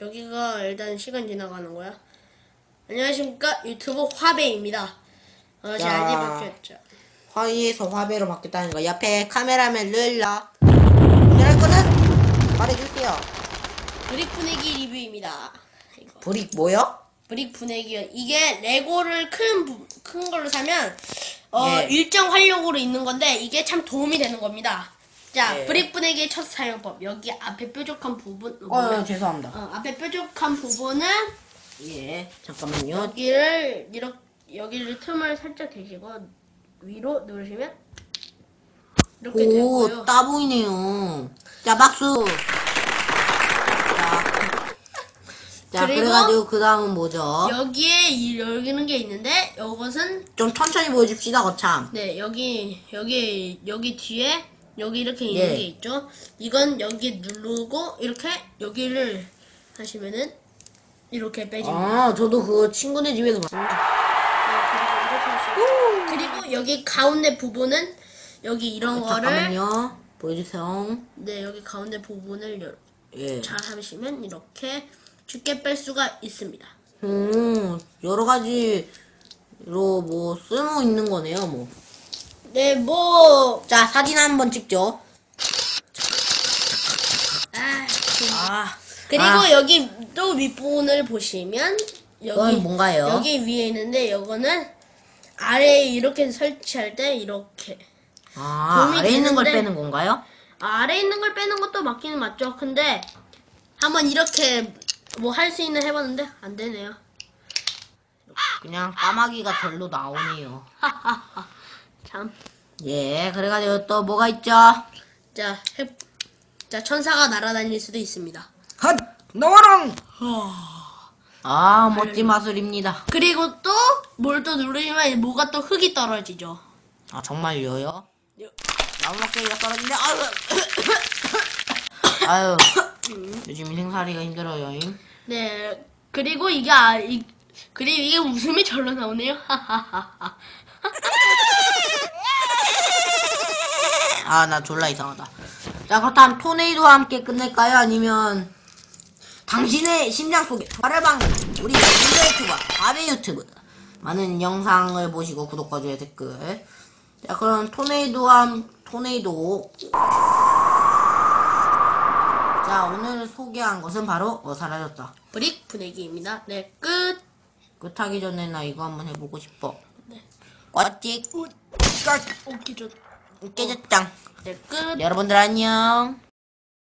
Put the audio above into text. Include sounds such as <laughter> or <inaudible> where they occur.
여기가 일단 시간 지나가는 거야. 안녕하십니까 유튜브 화배입니다. 어, 제 야. 아이디 바뀌었죠. 화이에서 화배로 바뀌었다는 거. 옆에 카메라맨 르일라. 오늘 거는 말해줄게요. 브릭 분해기 리뷰입니다. 이거. 브릭 뭐요? 브릭 분해기요. 이게 레고를 큰, 부- 큰 걸로 사면 어, 예. 일정 활력으로 있는 건데 이게 참 도움이 되는 겁니다. 자, 예. 브릭 분해기의 첫 사용법. 여기 앞에 뾰족한 부분. 어, 죄송합니다. 어, 앞에 뾰족한 부분은 예, 잠깐만요. 여기를 이렇게 여기를 틈을 살짝 대시고 위로 누르시면 이렇게 오, 되고요. 따 보이네요. 자, 박수. 자, 자 그리고 그래가지고 그 다음은 뭐죠? 여기에 이 열리는 게 있는데 이것은 좀 천천히 보여줍시다, 거참. 네 여기 여기 여기 뒤에 여기 이렇게 있는 예. 게 있죠. 이건 여기 누르고 이렇게 여기를 하시면은 이렇게 빼집니다. 아, 저도 그거 친구네 집에서 봤습니다. 네, 그리고 여기 가운데 부분은 여기 이런 거를 잠깐만요. 보여주세요. 네 여기 가운데 부분을 열- 예. 잘 하시면 이렇게 쉽게 뺄 수가 있습니다. 음, 여러 가지로 뭐 쓸모 있는 거네요, 뭐. 네, 뭐, 자, 사진 한번 찍죠. 아, 좀- 아, 그리고 아. 여기 또 윗부분을 보시면, 여기, 그건 뭔가요? 여기 위에 있는데, 요거는 아래에 이렇게 설치할 때, 이렇게. 아, 도움이 아래 있는 걸 되는데- 빼는 건가요? 아래에 있는 걸 빼는 것도 맞기는 맞죠. 근데, 한번 이렇게 뭐 할 수 있는 해봤는데, 안 되네요. 그냥 까마귀가 절로 나오네요. <laughs> 참. 예, 그래가지고 또 뭐가 있죠? 자, 해, 자, 천사가 날아다닐 수도 있습니다. 헛! 너랑! 아, 멋진 마술입니다. 그리고 또, 뭘 또 누르면 뭐가 또 흙이 떨어지죠. 아, 정말요요? 요- 나무 막대기가 떨어진데, 아유! <coughs> 아유, 요즘 생살이가 힘들어요. 잉? 네, 그리고 이게, 아, 이, 그리고 이게 웃음이 절로 나오네요. <laughs> 하하하하. 아, 나 졸라 이상하다. 자, 그렇다면 토네이도와 함께 끝낼까요? 아니면 당신의 심장 속에 화려방 우리 유튜버 바베 유튜브 많은 영상을 보시고 구독과 좋아요 댓글. 자, 그럼 토네이도와 함- 토네이도. 자, 오늘 소개한 것은 바로 어, 사라졌다. 브릭 분해기입니다. 네, 끝. 끝하기 전에 나 이거 한번 해보고 싶어. 네. 꽈찍 오케이, 좋. 깨졌짱. 네, 끝. 여러분들 안녕.